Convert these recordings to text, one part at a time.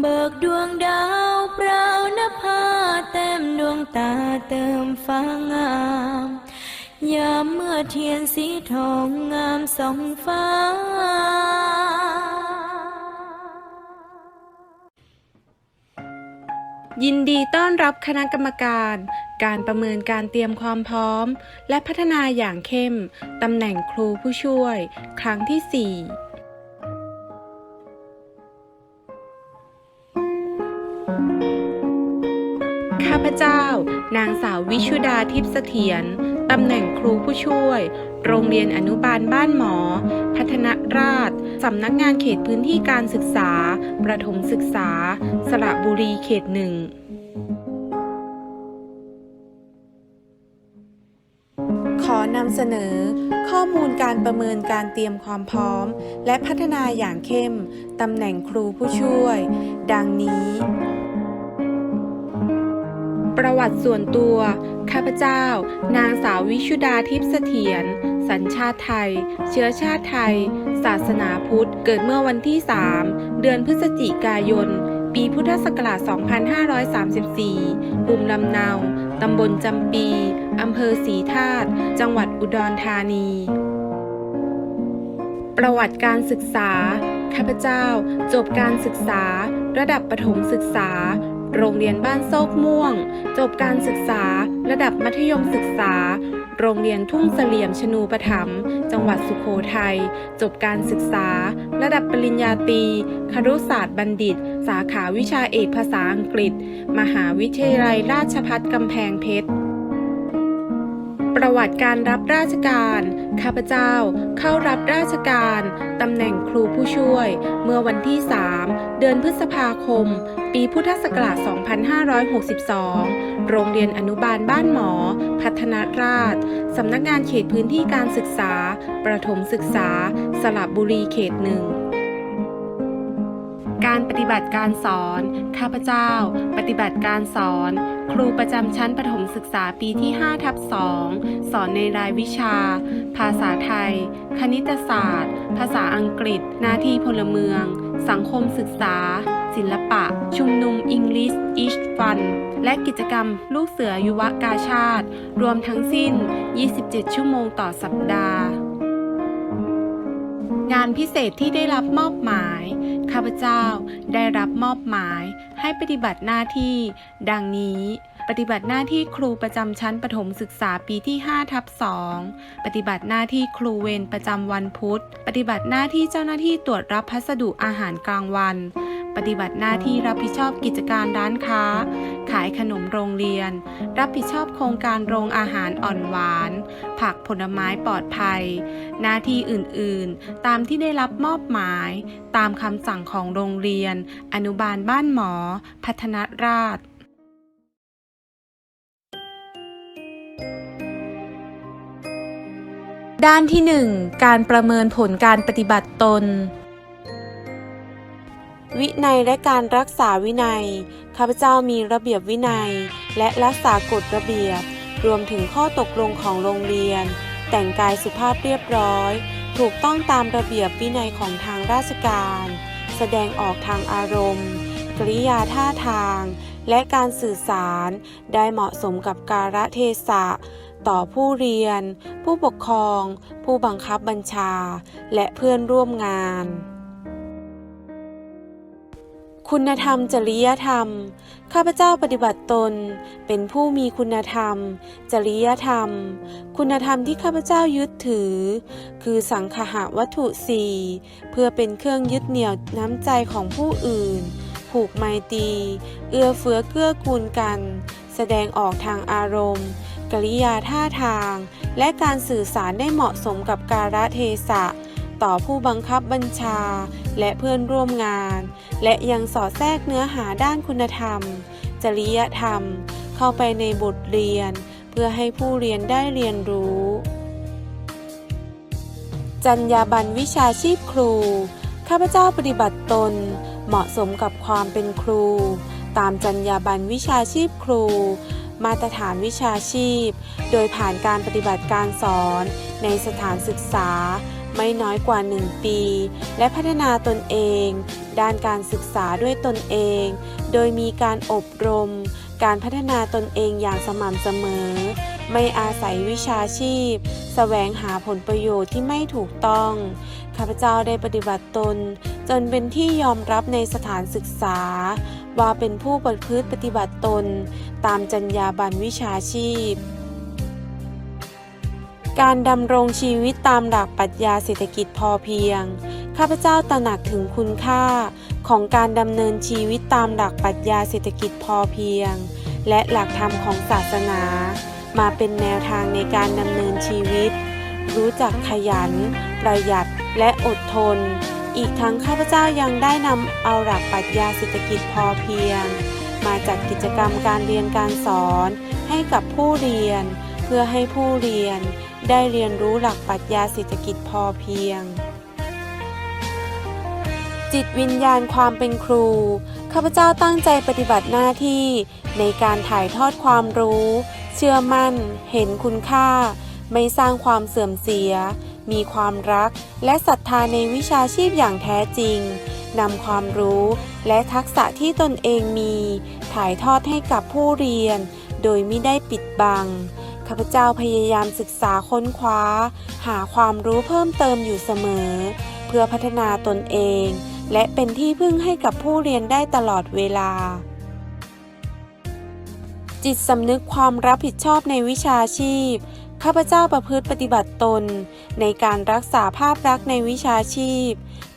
เบิกดวงดาวเปล่านภาแต้มดวงตาเติมฟ้างาม ยามเมื่อเทียนสีทองงามสองฟ้า ยินดีต้อนรับคณะกรรมการ การประเมินการเตรียมความพร้อม และพัฒนาอย่างเข้ม ตำแหน่งครูผู้ช่วย ครั้งที่ 4 นางสาววิชุดาทิพย์เสถียรตำแหน่งครูผู้ช่วย โรงเรียนอนุบาลบ้านหมอ พัฒนราชสำนักงานเขตพื้นที่การศึกษา ประถมศึกษา สระบุรีเขตหนึ่งขอนำเสนอ ข้อมูลการประเมินการเตรียมความพร้อม และพัฒนาอย่างเข้มตำแหน่งครูผู้ช่วย ดังนี้ ประวัติส่วนตัว ข้าพเจ้า นางสาววิชุดาทิพย์เสถียร สัญชาติไทย เชื้อชาติไทย ศาสนาพุทธ เกิดเมื่อวันที่ 3 เดือนพฤศจิกายน ปีพุทธศักราช 2534 ภูมิลำเนา ตำบลจำปี อำเภอศรีธาตุ จังหวัดอุดรธานี ประวัติการศึกษา ข้าพเจ้า จบการศึกษา ระดับประถมศึกษา โรงเรียนบ้านโซกม่วง จบการศึกษา ระดับมัธยมศึกษา โรงเรียนทุ่งเสลี่ยมชนูปถัมภ์จังหวัดสุโขทัย จบการศึกษา ระดับปริญญาตรีครุศาสตร์บัณฑิต สาขาวิชาเอกภาษาอังกฤษ มหาวิทยาลัยราชภัฏกำแพงเพชร ประวัติการรับราชการ ข้าพเจ้าเข้ารับราชการ ตำแหน่งครูผู้ช่วย เมื่อวันที่ 3 เดือนพฤษภาคม ปีพุทธศักราช 2562 โรงเรียนอนุบาลบ้านหมอ พัฒนาราช สำนักงานเขตพื้นที่การศึกษา ประถมศึกษา สระบุรีเขตหนึ่ง การปฏิบัติการสอน ข้าพเจ้า ปฏิบัติการสอน ครูประจำชั้นประถมศึกษาปีที่5ทับ2สอนในรายวิชา ภาษาไทย คณิตศาสตร์ ภาษาอังกฤษ หน้าที่พลเมือง สังคมศึกษา ศิลปะ ชุมนุม English East Fun และกิจกรรมลูกเสือยุวกาชาติ รวมทั้งสิ้น 27 ชั่วโมงต่อสัปดาห์ งานพิเศษที่ได้รับมอบหมาย ข้าพเจ้าได้รับมอบหมายให้ปฏิบัติหน้าที่ ดังนี้ ปฏิบัติหน้าที่ครูประจำชั้นประถมศึกษาปีที่5ทับ2ปฏิบัติหน้าที่ครูเวรประจำวันพุธ ปฏิบัติหน้าที่เจ้าหน้าที่ตรวจรับพัสดุอาหารกลางวัน ปฏิบัติหน้าที่รับผิดชอบกิจการร้านค้า ขายขนมโรงเรียน รับผิดชอบโครงการโรงอาหารอ่อนหวาน ผักผลไม้ปลอดภัย หน้าที่อื่นๆ ตามที่ได้รับมอบหมาย ตามคำสั่งของโรงเรียน อนุบาลบ้านหมอ พัฒนราชด้านที่ 1 การประเมินผลการปฏิบัติตน วินัยและการรักษาวินัย ข้าพเจ้ามีระเบียบวินัย และรักษากฎระเบียบ รวมถึงข้อตกลงของโรงเรียน แต่งกายสุภาพเรียบร้อย ถูกต้องตามระเบียบวินัยของทางราชการ แสดงออกทางอารมณ์ กริยาท่าทาง และการสื่อสารได้เหมาะสมกับกาลเทศะต่อผู้เรียน ผู้ปกครอง ผู้บังคับบัญชา และเพื่อนร่วมงาน คุณธรรมจริยธรรม ข้าพเจ้าปฏิบัติตน เป็นผู้มีคุณธรรม จริยธรรม คุณธรรมที่ข้าพเจ้ายึดถือ คือสังคหวัตถุสี่เพื่อเป็นเครื่องยึดเหนี่ยวน้ำใจของผู้อื่น ผูกไมตรีเอื้อเฟื้อเกื้อกูลกัน แสดงออกทางอารมณ์ กริยาท่าทาง และการสื่อสารได้เหมาะสมกับกาลเทศะ ต่อผู้บังคับบัญชา และเพื่อนร่วมงาน และยังสอดแทรกเนื้อหาด้านคุณธรรม จริยธรรม เข้าไปในบทเรียน เพื่อให้ผู้เรียนได้เรียนรู้ จรรยาบรรณวิชาชีพครู ข้าพเจ้าปฏิบัติตน เหมาะสมกับความเป็นครู ตามจรรยาบรรณวิชาชีพครู มาตรฐานวิชาชีพ โดยผ่านการปฏิบัติการสอนในสถานศึกษา ไม่น้อยกว่า 1 ปี และพัฒนาตนเอง ด้านการศึกษาด้วยตนเอง โดยมีการอบรม การพัฒนาตนเองอย่างสม่ำเสมอ ไม่อาศัยวิชาชีพแสวงหาผลประโยชน์ที่ไม่ถูกต้อง ข้าพเจ้าได้ปฏิบัติตน จนเป็นที่ยอมรับในสถานศึกษา ว่าเป็นผู้ประพฤติปฏิบัติตน ตามจรรยาบรรณวิชาชีพ การดำรงชีวิตตามหลักปรัชญาเศรษฐกิจพอเพียง ข้าพเจ้าตระหนักถึงคุณค่าของการดำเนินชีวิตตามหลักปรัชญาเศรษฐกิจพอเพียง และหลักธรรมของศาสนา มาเป็นแนวทางในการดำเนินชีวิต รู้จักขยัน ประหยัดและอดทน อีกทั้งข้าพเจ้ายังได้นำเอาหลักปรัชญาเศรษฐกิจพอเพียง มาจัดกิจกรรมการเรียนการสอนให้กับผู้เรียน เพื่อให้ผู้เรียน ได้เรียนรู้หลักปรัชญาเศรษฐกิจพอเพียง จิตวิญญาณความเป็นครู ข้าพเจ้าตั้งใจปฏิบัติหน้าที่ในการถ่ายทอดความรู้ เชื่อมั่น เห็นคุณค่า ไม่สร้างความเสื่อมเสีย มีความรักและศรัทธาในวิชาชีพอย่างแท้จริงนำความรู้และทักษะที่ตนเองมี ถ่ายทอดให้กับผู้เรียน โดยไม่ได้ปิดบัง ข้าพเจ้าพยายามศึกษาค้นคว้า หาความรู้เพิ่มเติมอยู่เสมอ เพื่อพัฒนาตนเอง และเป็นที่พึ่งให้กับผู้เรียนได้ตลอดเวลา จิตสำนึกความรับผิดชอบในวิชาชีพ ข้าพเจ้าประพฤติปฏิบัติตน ในการรักษาภาพลักษณ์ในวิชาชีพ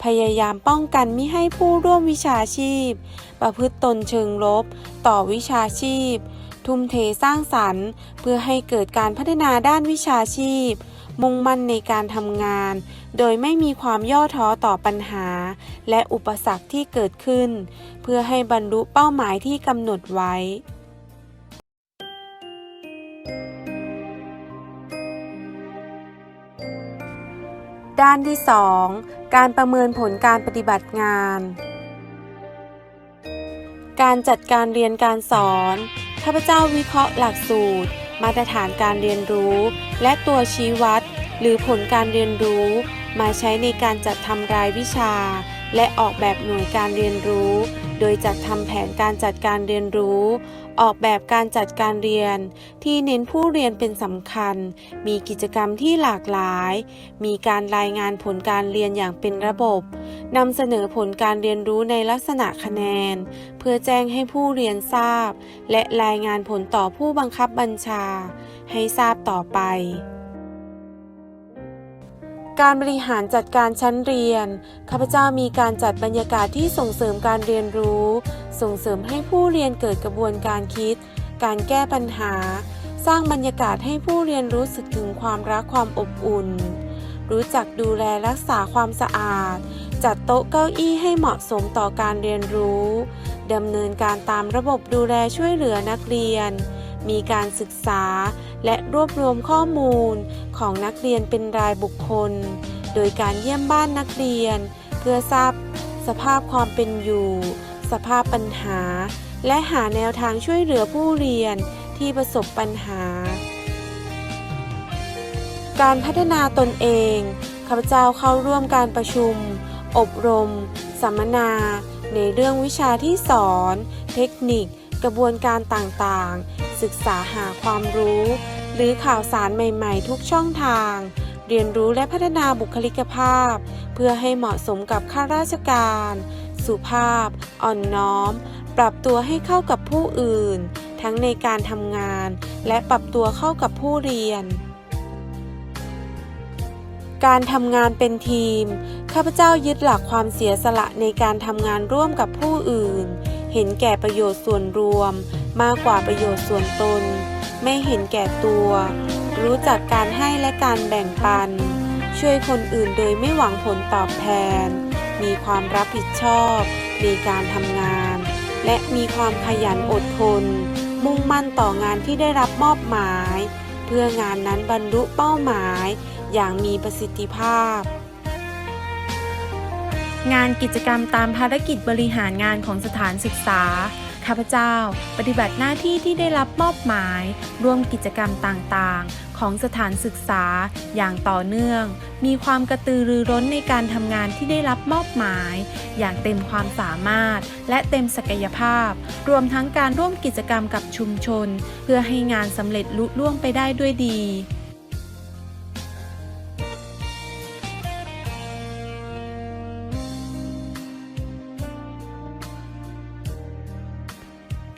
พยายามป้องกันมิให้ผู้ร่วมวิชาชีพ ประพฤติตนเชิงลบ ต่อวิชาชีพ ทุ่มเทสร้างสรรค์ เพื่อให้เกิดการพัฒนาด้านวิชาชีพ มุ่งมั่นในการทำงาน โดยไม่มีความย่อท้อต่อปัญหา และอุปสรรคที่เกิดขึ้น เพื่อให้บรรลุเป้าหมายที่กำหนดไว้ด้านที่ 2 การประเมินผลการปฏิบัติงาน การจัดการเรียนการสอน ข้าพเจ้าวิเคราะห์หลักสูตร มาตรฐานการเรียนรู้ และตัวชี้วัด หรือผลการเรียนรู้ มาใช้ในการจัดทำรายวิชา และออกแบบหน่วยการเรียนรู้ โดยจัดทำแผนการจัดการเรียนรู้ ออกแบบการจัดการเรียน ที่เน้นผู้เรียนเป็นสำคัญ มีกิจกรรมที่หลากหลาย มีการรายงานผลการเรียนอย่างเป็นระบบนำเสนอผลการเรียนรู้ในลักษณะคะแนน เพื่อแจ้งให้ผู้เรียนทราบ และรายงานผลต่อผู้บังคับบัญชา ให้ทราบต่อไป การบริหารจัดการชั้นเรียน ข้าพเจ้ามีการจัดบรรยากาศที่ส่งเสริมการเรียนรู้ ส่งเสริมให้ผู้เรียนเกิดกระบวนการคิด การแก้ปัญหา สร้างบรรยากาศให้ผู้เรียนรู้สึกถึงความรักความอบอุ่น รู้จักดูแลรักษาความสะอาด จัดโต๊ะเก้าอี้ให้เหมาะสมต่อการเรียนรู้ดำเนินการตามระบบดูแลช่วยเหลือนักเรียน มีการศึกษา และรวบรวมข้อมูลของนักเรียนเป็นรายบุคคล โดยการเยี่ยมบ้านนักเรียน เพื่อทราบสภาพความเป็นอยู่ สภาพปัญหา และหาแนวทางช่วยเหลือผู้เรียนที่ประสบปัญหา การพัฒนาตนเองข้าพเจ้าเข้าร่วมการประชุม อบรม สัมมนา ในเรื่องวิชาที่สอน เทคนิค กระบวนการต่างๆ ศึกษาหาความรู้ หรือข่าวสารใหม่ๆ ทุกช่องทาง เรียนรู้และพัฒนาบุคลิกภาพ เพื่อให้เหมาะสมกับข้าราชการ สุภาพ อ่อนน้อม ปรับตัวให้เข้ากับผู้อื่น ทั้งในการทำงาน และปรับตัวเข้ากับผู้เรียนการทำงานเป็นทีม ข้าพเจ้ายึดหลักความเสียสละในการทำงานร่วมกับผู้อื่น เห็นแก่ประโยชน์ส่วนรวม มากกว่าประโยชน์ส่วนตน ไม่เห็นแก่ตัว รู้จักการให้และการแบ่งปัน ช่วยคนอื่นโดยไม่หวังผลตอบแทน มีความรับผิดชอบในการทำงาน และมีความขยันอดทน มุ่งมั่นต่องานที่ได้รับมอบหมาย เพื่องานนั้นบรรลุเป้าหมายอย่างมีประสิทธิภาพงานกิจกรรมตามภารกิจบริหารงานของสถานศึกษา ข้าพเจ้า ปฏิบัติหน้าที่ที่ได้รับมอบหมาย ร่วมกิจกรรมต่างๆ ของสถานศึกษาอย่างต่อเนื่อง มีความกระตือรือร้นในการทำงานที่ได้รับมอบหมาย อย่างเต็มความสามารถ และเต็มศักยภาพ รวมทั้งการร่วมกิจกรรมกับชุมชน เพื่อให้งานสำเร็จลุล่วงไปได้ด้วยดี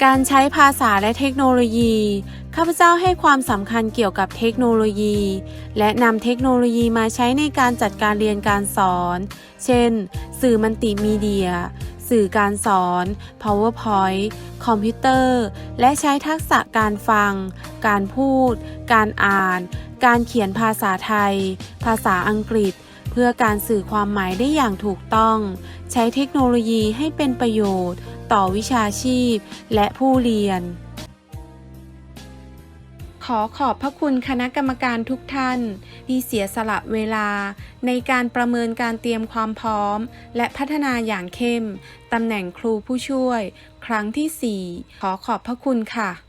การใช้ภาษาและเทคโนโลยี ข้าพเจ้าให้ความสำคัญเกี่ยวกับเทคโนโลยี และนำเทคโนโลยีมาใช้ในการจัดการเรียนการสอน เช่น สื่อมัลติมีเดีย สื่อการสอน PowerPoint คอมพิวเตอร์ และใช้ทักษะการฟัง การพูด การอ่าน การเขียนภาษาไทย ภาษาอังกฤษ พื่อการสื่อความหมายได้อย่างถูกต้อง ใช้เทคโนโลยีให้เป็นประโยชน์ ต่อวิชาชีพ และผู้เรียน ขอขอบพระคุณคณะกรรมการทุกท่าน ที่เสียสละเวลา ในการประเมินการเตรียมความพร้อม และพัฒนาอย่างเข้มตำแหน่งครูผู้ช่วย ครั้งที่ 4 ขอขอบพระคุณค่ะ